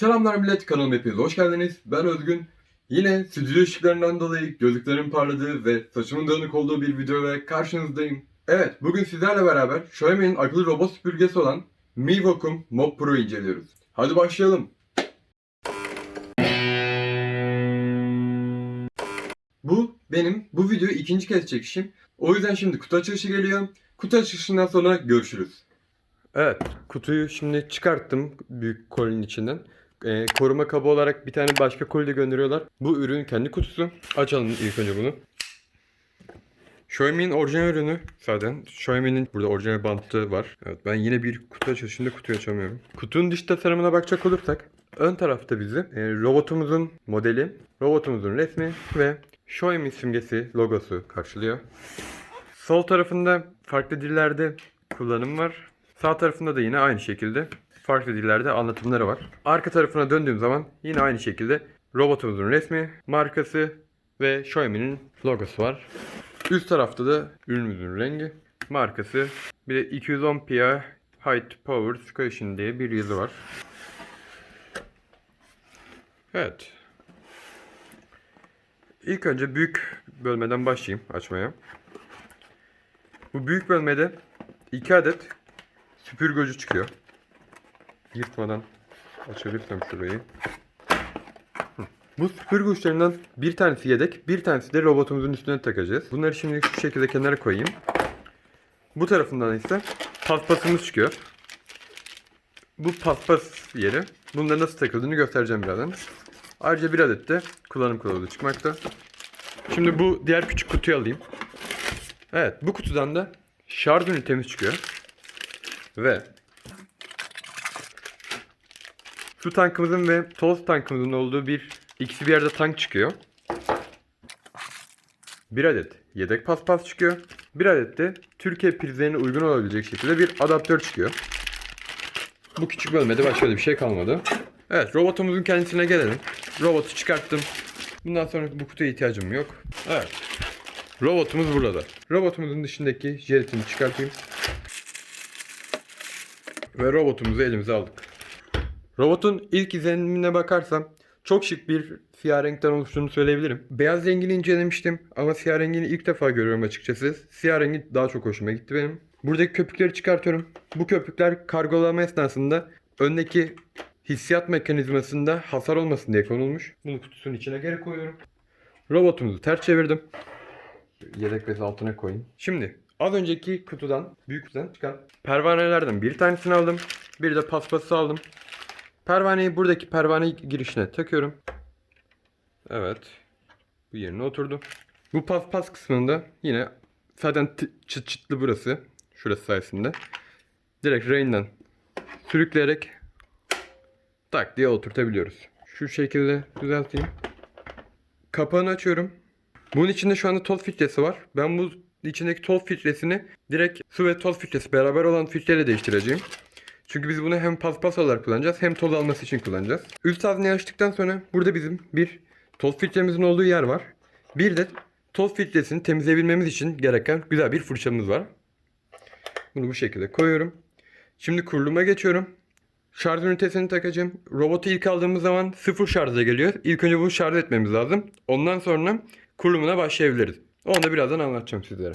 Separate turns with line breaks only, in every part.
Selamlar millet kanalıma hepiniz hoş geldiniz. Ben Özgün. Yine stüdyo ışıklarından dolayı gözlüklerimin parladığı ve saçımın dağınık olduğu bir video ve karşınızdayım. Evet bugün sizlerle beraber Xiaomi'nin akıllı robot süpürgesi olan Mi Vacuum Mop Pro inceliyoruz. Hadi başlayalım. Bu benim bu videoyu ikinci kez çekişim. O yüzden şimdi kutu açılışı geliyor. Kutu açılışından sonra görüşürüz. Evet, kutuyu şimdi çıkarttım büyük kolinin içinden. Ee, koruma kabı olarak bir tane başka koli de gönderiyorlar. Bu ürün kendi kutusu. Açalım ilk önce bunu. Xiaomi'nin orijinal ürünü zaten. Xiaomi'nin burada orijinal bantı var. Evet ben yine bir kutu açılışında kutuyu açamıyorum. Kutunun dış tasarımına bakacak olursak ön tarafta bizi e, robotumuzun modeli, robotumuzun resmi ve Xiaomi simgesi, logosu karşılıyor. Sol tarafında farklı dillerde kullanım var. Sağ tarafında da yine aynı şekilde farklı dillerde anlatımları var. Arka tarafına döndüğüm zaman yine aynı şekilde robotumuzun resmi, markası ve Xiaomi'nin logosu var. Üst tarafta da ürünümüzün rengi, markası, bir de 210 Pi High Power Squation diye bir yazı var. Evet. İlk önce büyük bölmeden başlayayım açmaya. Bu büyük bölmede 2 adet süpürge ucu çıkıyor. Yırtmadan açabilirsem şurayı. Bu süpürge uçlarından bir tanesi yedek, bir tanesi de robotumuzun üstüne takacağız. Bunları şimdi şu şekilde kenara koyayım. Bu tarafından ise paspasımız çıkıyor. Bu paspas yeri. Bunda nasıl takıldığını göstereceğim birazdan. Ayrıca bir adet de kullanım kılavuzu çıkmakta. Şimdi bu diğer küçük kutuyu alayım. Evet bu kutudan da şarj ünitemiz çıkıyor. Ve su tankımızın ve toz tankımızın olduğu bir ikisi bir yerde tank çıkıyor. Bir adet yedek paspas çıkıyor. Bir adet de Türkiye prizlerine uygun olabilecek şekilde bir adaptör çıkıyor. Bu küçük bölmede başka bir şey kalmadı. Evet robotumuzun kendisine gelelim. Robotu çıkarttım. Bundan sonra bu kutuya ihtiyacım yok. Evet. Robotumuz burada. Robotumuzun dışındaki jelatini çıkartayım. Ve robotumuzu elimize aldık. Robotun ilk izlenimine bakarsam çok şık bir siyah renkten oluştuğunu söyleyebilirim. Beyaz rengini incelemiştim ama siyah rengini ilk defa görüyorum açıkçası. Siyah rengi daha çok hoşuma gitti benim. Buradaki köpükleri çıkartıyorum. Bu köpükler kargolama esnasında öndeki hissiyat mekanizmasında hasar olmasın diye konulmuş. Bunu kutusunun içine geri koyuyorum. Robotumuzu ters çevirdim. Yedek bezi altına koyayım. Şimdi az önceki kutudan, büyük kutudan çıkan pervanelerden bir tanesini aldım. Bir de paspası aldım. Pervaneyi buradaki pervane girişine takıyorum. Evet. Bu yerine oturdu. Bu paspas kısmında yine zaten çıt çıtlı burası. Şurası sayesinde. Direkt reyinden sürükleyerek tak diye oturtabiliyoruz. Şu şekilde düzelteyim. Kapağını açıyorum. Bunun içinde şu anda toz filtresi var. Ben bu içindeki toz filtresini direkt su ve toz filtresi beraber olan filtreyle değiştireceğim. Çünkü biz bunu hem paspas olarak kullanacağız hem toz alması için kullanacağız. Üst hazneyi açtıktan sonra burada bizim bir toz filtremizin olduğu yer var. Bir de toz filtresini temizleyebilmemiz için gereken güzel bir fırçamız var. Bunu bu şekilde koyuyorum. Şimdi kuruluma geçiyorum. Şarj ünitesini takacağım. Robotu ilk aldığımız zaman sıfır şarja geliyor. İlk önce bunu şarj etmemiz lazım. Ondan sonra kurulumuna başlayabiliriz. Onu da birazdan anlatacağım sizlere.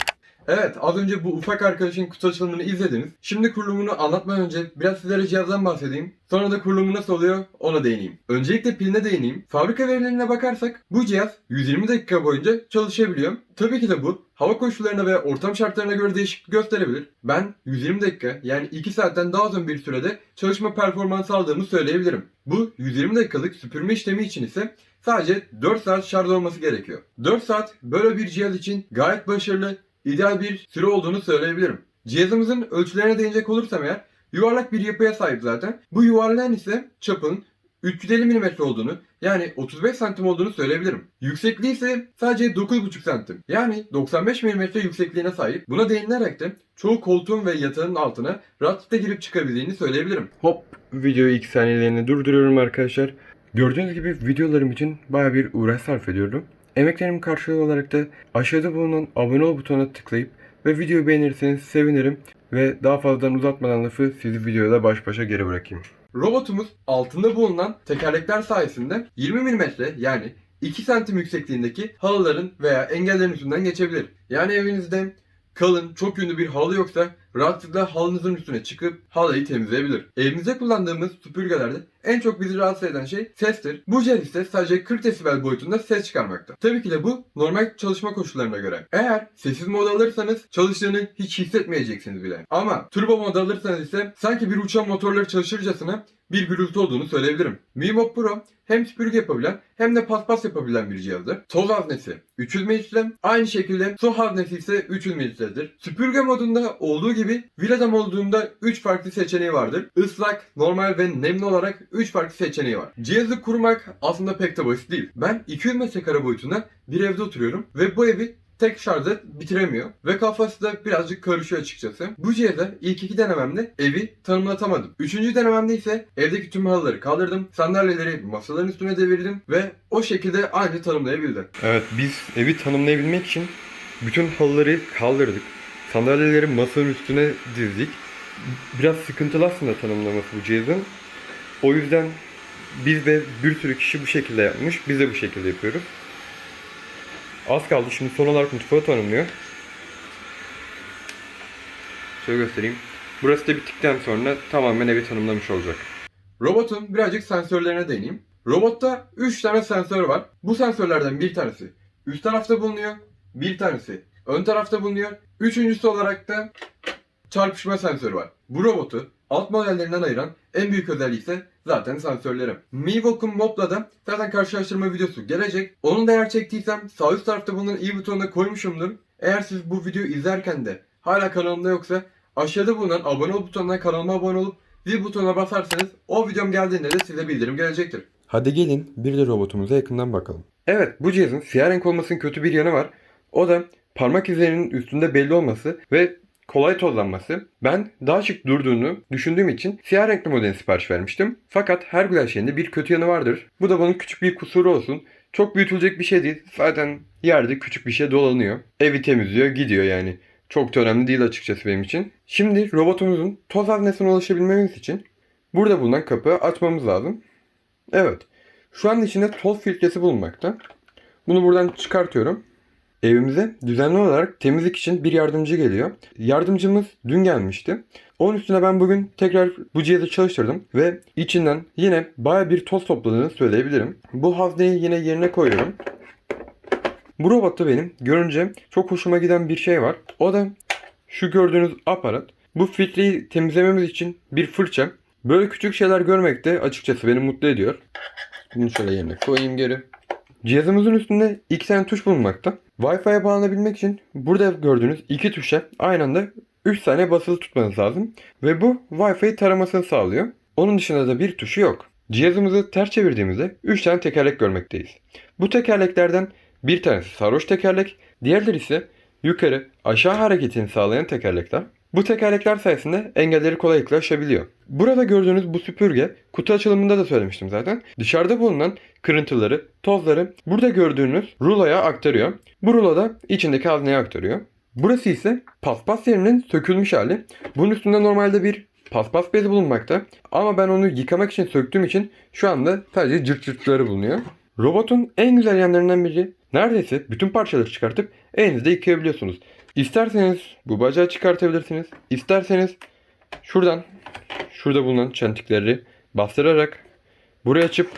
Evet az önce bu ufak arkadaşın kutu açılımını izlediniz. Şimdi kurulumunu anlatmadan önce biraz sizlere cihazdan bahsedeyim. Sonra da kurulumu nasıl oluyor ona değineyim. Öncelikle piline değineyim. Fabrika verilerine bakarsak bu cihaz 120 dakika boyunca çalışabiliyor. Tabii ki de bu hava koşullarına ve ortam şartlarına göre değişiklik gösterebilir. Ben 120 dakika yani 2 saatten daha uzun bir sürede çalışma performansı aldığımı söyleyebilirim. Bu 120 dakikalık süpürme işlemi için ise sadece 4 saat şarj olması gerekiyor. 4 saat böyle bir cihaz için gayet başarılı, ideal bir süre olduğunu söyleyebilirim. Cihazımızın ölçülerine değinecek olursam eğer yuvarlak bir yapıya sahip zaten. Bu yuvarlağın ise çapın 350 mm olduğunu yani 35 santim olduğunu söyleyebilirim. Yüksekliği ise sadece 9,5 santim. Yani 95 mm yüksekliğine sahip. Buna değinilerek de çoğu koltuğun ve yatağın altına rahatlıkla girip çıkabildiğini söyleyebilirim. Hop videoyu 2 saniyeliğine durduruyorum arkadaşlar. Gördüğünüz gibi videolarım için baya bir uğraş sarf ediyorum. Emeklerimin karşılığı olarak da aşağıda bulunan abone ol butonuna tıklayıp ve videoyu beğenirseniz sevinirim. Ve daha fazladan uzatmadan lafı sizi videoda baş başa geri bırakayım. Robotumuz altında bulunan tekerlekler sayesinde 20 mm yani 2 santim yüksekliğindeki halıların veya engellerin üstünden geçebilir. Yani evinizde kalın, çok yünlü bir halı yoksa rahatlıkla halınızın üstüne çıkıp halıyı temizleyebilir. Evimizde kullandığımız süpürgelerde en çok bizi rahatsız eden şey sestir. Bu cihaz ise sadece 40 desibel boyutunda ses çıkarmakta. Tabii ki de bu normal çalışma koşullarına göre. Eğer sessiz mod alırsanız çalıştığını hiç hissetmeyeceksiniz bile. Ama turbo mod alırsanız ise sanki bir uçan motorları çalışırcasına bir gürültü olduğunu söyleyebilirim. Mimop Pro hem süpürge yapabilen hem de paspas yapabilen bir cihazdır. Toz haznesi 300 mililitre, aynı şekilde su haznesi ise 300 mililitredir. Süpürge modunda olduğu gibi Villada modunda 3 farklı seçeneği vardır. Islak, normal ve nemli olarak 3 farklı seçeneği var. Cihazı kurmak aslında pek de basit değil. Ben 200 metrekare boyutunda bir evde oturuyorum ve bu evi tek şarjda bitiremiyor ve kafası da birazcık karışıyor açıkçası. Bu cihaza ilk iki denememde evi tanımlatamadım. Üçüncü denememde ise evdeki tüm halıları kaldırdım, sandalyeleri masaların üstüne devirdim ve o şekilde aynı tanımlayabildim. Evet biz evi tanımlayabilmek için bütün halıları kaldırdık. Sandalyeleri masanın üstüne dizdik. Biraz sıkıntılı aslında tanımlaması bu cihazın. O yüzden biz de bir sürü kişi bu şekilde yapmış. Biz de bu şekilde yapıyoruz. Az kaldı. Şimdi son olarak mutfağı tanımlıyor. Şöyle göstereyim. Burası da bittikten sonra tamamen evi tanımlamış olacak. Robotun birazcık sensörlerine değineyim. Robotta 3 tane sensör var. Bu sensörlerden bir tanesi üst tarafta bulunuyor. Bir tanesi ön tarafta bulunuyor. Üçüncüsü olarak da çarpışma sensörü var. Bu robotu alt modellerinden ayıran en büyük özelliği ise zaten sensörleri. Mivokum Mob'la da zaten karşılaştırma videosu gelecek. Onun da eğer çektiysem sağ üst tarafta bulunan i butonuna koymuşumdur. Eğer siz bu videoyu izlerken de hala kanalımda yoksa aşağıda bulunan abone ol butonuna kanalıma abone olup zil butonuna basarsanız o videom geldiğinde de size bildirim gelecektir. Hadi gelin bir de robotumuza yakından bakalım. Evet bu cihazın siyah renk olmasının kötü bir yanı var. O da parmak izlerinin üstünde belli olması ve kolay tozlanması. Ben daha şık durduğunu düşündüğüm için siyah renkli modelin sipariş vermiştim. Fakat her güzel şeyin de bir kötü yanı vardır. Bu da bunun küçük bir kusuru olsun. Çok büyütülecek bir şey değil. Zaten yerde küçük bir şey dolanıyor. Evi temizliyor gidiyor yani. Çok da önemli değil açıkçası benim için. Şimdi robotumuzun toz haznesine ulaşabilmemiz için burada bulunan kapıyı açmamız lazım. Evet. Şu an içinde toz filtresi bulunmakta. Bunu buradan çıkartıyorum. Evimize düzenli olarak temizlik için bir yardımcı geliyor. Yardımcımız dün gelmişti. Onun üstüne ben bugün tekrar bu cihazı çalıştırdım ve içinden yine baya bir toz topladığını söyleyebilirim. Bu hazneyi yine yerine koyuyorum. Bu robotta benim görünce çok hoşuma giden bir şey var. O da şu gördüğünüz aparat. Bu filtreyi temizlememiz için bir fırça. Böyle küçük şeyler görmek de açıkçası beni mutlu ediyor. Bunu şöyle yerine koyayım geri. Cihazımızın üstünde iki tane tuş bulunmakta. Wi-Fi'ye bağlanabilmek için burada gördüğünüz iki tuşa aynı anda 3 saniye basılı tutmanız lazım. Ve bu Wi-Fi taramasını sağlıyor. Onun dışında da bir tuşu yok. Cihazımızı ters çevirdiğimizde 3 tane tekerlek görmekteyiz. Bu tekerleklerden bir tanesi sarhoş tekerlek, diğerleri ise yukarı aşağı hareketini sağlayan tekerlekler. Bu tekerlekler sayesinde engelleri kolaylıkla aşabiliyor. Burada gördüğünüz bu süpürge kutu açılımında da söylemiştim zaten. Dışarıda bulunan kırıntıları, tozları burada gördüğünüz ruloya aktarıyor. Bu rulo da içindeki hazneye aktarıyor. Burası ise paspas yerinin sökülmüş hali. Bunun üstünde normalde bir paspas bezi bulunmakta. Ama ben onu yıkamak için söktüğüm için şu anda sadece cırt cırtları bulunuyor. Robotun en güzel yanlarından biri neredeyse bütün parçaları çıkartıp elinizde yıkayabiliyorsunuz. İsterseniz bu bacağı çıkartabilirsiniz. İsterseniz şuradan şurada bulunan çentikleri bastırarak buraya açıp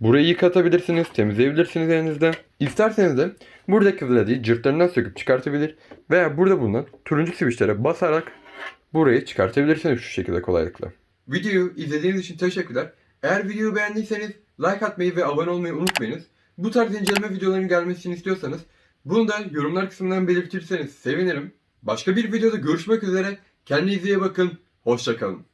burayı yıkatabilirsiniz, temizleyebilirsiniz elinizde. İsterseniz de buradaki villayı cırtlarından söküp çıkartabilir veya burada bulunan turuncu switchlere basarak burayı çıkartabilirsiniz şu şekilde kolaylıkla. Videoyu izlediğiniz için teşekkürler. Eğer videoyu beğendiyseniz like atmayı ve abone olmayı unutmayınız. Bu tarz inceleme videolarının gelmesini istiyorsanız bunu da yorumlar kısmından belirtirseniz sevinirim. Başka bir videoda görüşmek üzere. Kendinize iyi bakın. Hoşçakalın.